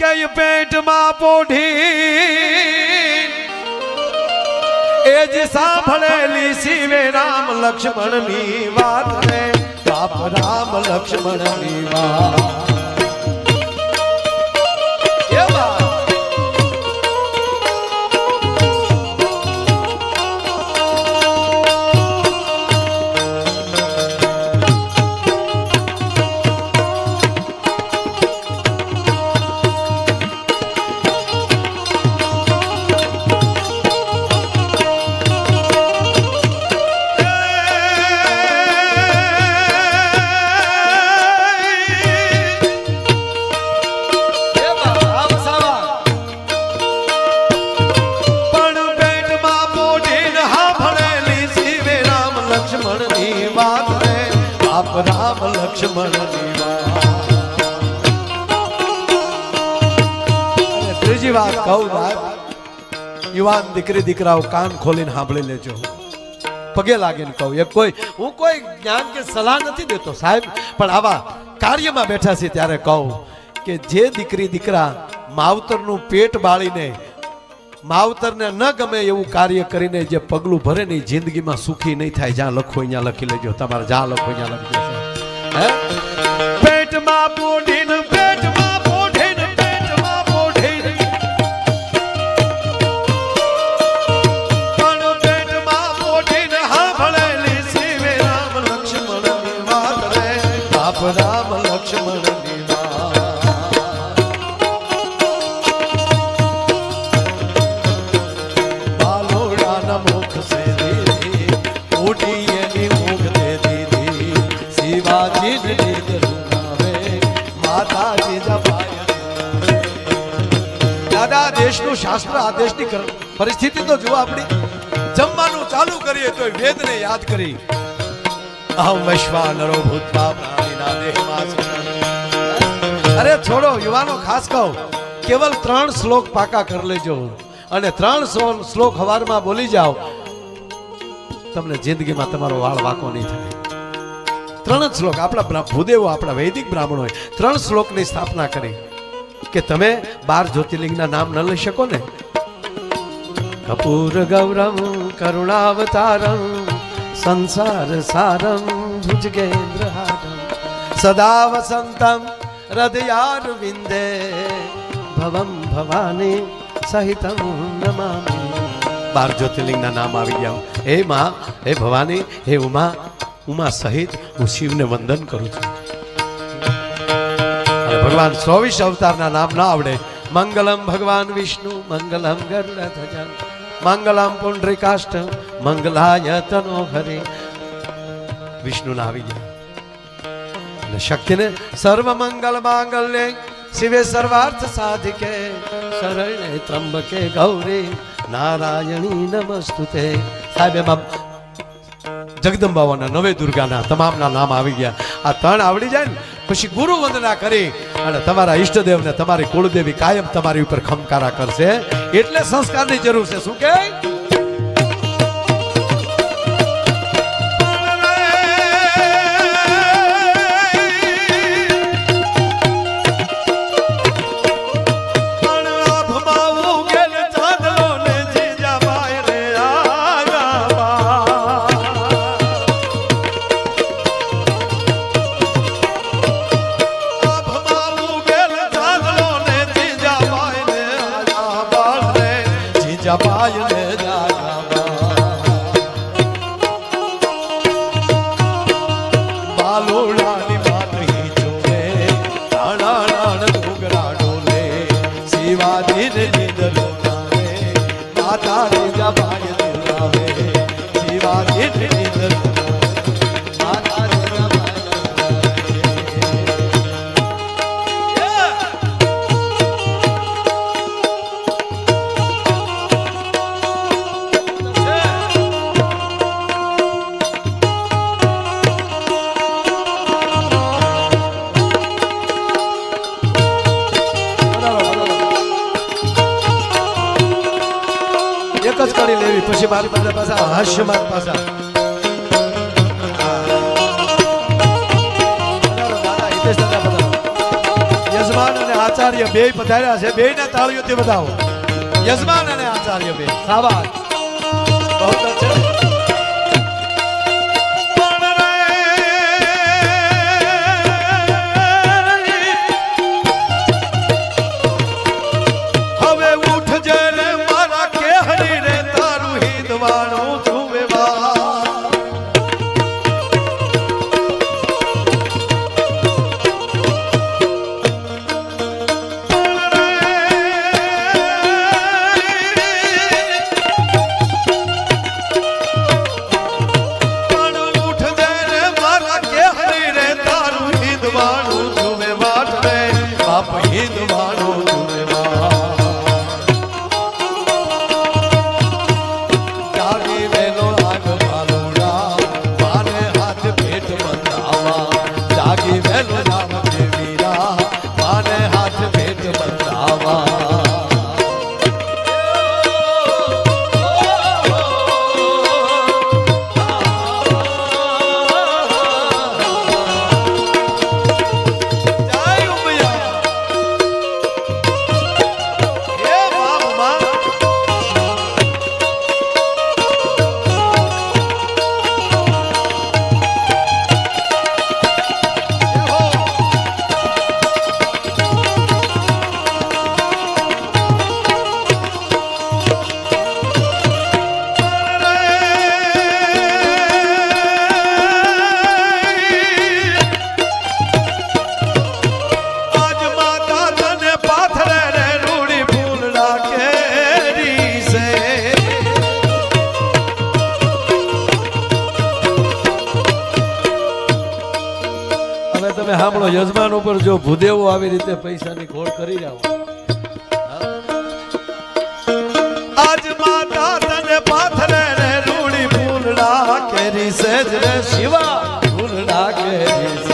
કે પેટમાં પોઢી. એ જ સાંભળેલી શિવે રામ લક્ષ્મણની વાત રે. બાપ રામ લક્ષ્મણની વાત. રામ લક્ષ્મણ ત્રીજી વાત કહું વાત યુવાન દીકરી દીકરાઓ કાન ખોલીને સાંભળી લેજો. પગે લાગીને કહું એ કોઈ, હું કોઈ જ્ઞાન કે સલાહ નથી દેતો સાહેબ, પણ આવા કાર્યમાં બેઠા છે ત્યારે કહું કે જે દીકરી દીકરા માવતરનું પેટ બાળીને માવતરને ન ગમે એવું કાર્ય કરીને જે પગલું ભરે ને જિંદગીમાં સુખી નહીં થાય. જ્યાં લખો અહીંયા લખી લેજો. તમારે જ્યાં લખો અહીંયા લખી દેજો પેટમાં પોઢીને પેટમાં પોઢીને પેટમાં પોઢીને. પણ પેટમાં પોઢીને સાંભળેલી શિવે રામ લક્ષ્મણની વાત રે. બાપ રામ લક્ષ્મણની વાત. પરિસ્થિતિ તો જુઓ આપણી. જમવાનું ચાલુ કરીએ તો વેદને યાદ કરી. અરે છોડો, યુવાનો, ખાસ કહો, કેવલ ત્રણ શ્લોક પાકા કરી લેજો. અને ત્રણ શ્લોક હવારમાં બોલી જાઓ. તમને જિંદગીમાં તમારો વાળ વાંકો નહીં થાય. ત્રણ શ્લોક આપણા ભૂદેવો આપણા વૈદિક બ્રાહ્મણોએ ત્રણ શ્લોકની સ્થાપના કરી કે તમે બાર જ્યોતિર્લિંગના નામ ન લઈ શકો ને? કપૂર ગૌરમ કરુણાવતારમ, સંસાર સારમ ભુજગેન્દ્રહારમ સદા વસંતમ હૃદયાર વિંદે ભવમ ભવાની સહિતમ નમામિ. બાર જ્યોતિર્લિંગના નામ આવી ગયા હે માં, હે ભવાની, હે ઉમા ઉમા સહિત હું શિવને વંદન કરું છું. ભગવાન ચોવીસ અવતારના નામ ના આવડે. મંગલમ ભગવાન વિષ્ણુ, મંગલમ ગરુડધ્વજ મંગલમ પુંડરીકાષ્ટ, મંગલાય તનો હરે. વિષ્ણુના આવી ગયા. અને શક્તિને સર્વ મંગલ માંગલ્ય શિવે સર્વાર્થ સાધિકે. શરણે ત્રંબકે ગૌરી. નારાયણી નમસ્તુતે. સાહેબ, એમાં જગદંબાવાના નવે દુર્ગાના તમામના નામ આવી ગયા. આ ત્રણ આવડી જાય ને, પછી ગુરુ વંદના કરી અને તમારા ઈષ્ટદેવને તમારી કુળદેવી કાયમ તમારી ઉપર ખમકારા કરશે. એટલે સંસ્કારની જરૂર છે. શું કે? Yeah. हर्ष मत यजमान आचार्य बे बताया से बे ने तालियों ते बताओ यजमान ने आचार्य बे साबाश સાંભળો યજમાન ઉપર જો ભૂદેવો આવી રીતે પૈસાની ખોળ કરી રહ્યા આજ માતા તને કેરી સેજ રે શિવા. ફૂલડા કેરી